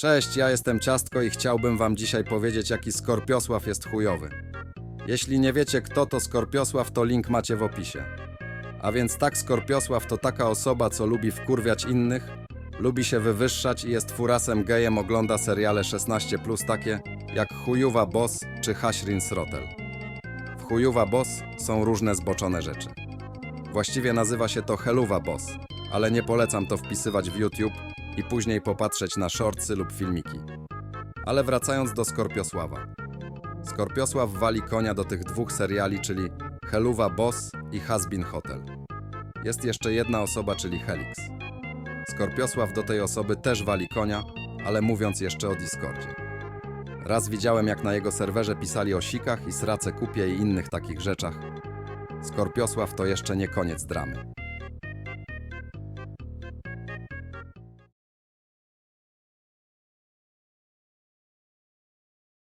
Cześć, ja jestem Ciastko i chciałbym wam dzisiaj powiedzieć, jaki Skorpiosław jest chujowy. Jeśli nie wiecie kto to Skorpiosław, to link macie w opisie. A więc tak, Skorpiosław to taka osoba, co lubi wkurwiać innych, lubi się wywyższać i jest furasem gejem, ogląda seriale 16+, takie jak Chujowa Boss czy Hashrin Srotel. W Chujowa Boss są różne zboczone rzeczy. Właściwie nazywa się to Heluwa Boss, ale nie polecam to wpisywać w YouTube i później popatrzeć na shortsy lub filmiki. Ale wracając do Skorpiosława. Skorpiosław wali konia do tych dwóch seriali, czyli Heluwa Boss i Hasbin Hotel. Jest jeszcze jedna osoba, czyli Helix. Skorpiosław do tej osoby też wali konia, ale mówiąc jeszcze o Discordzie. Raz widziałem, jak na jego serwerze pisali o sikach i srace kupie i innych takich rzeczach. Skorpiosław to jeszcze nie koniec dramy.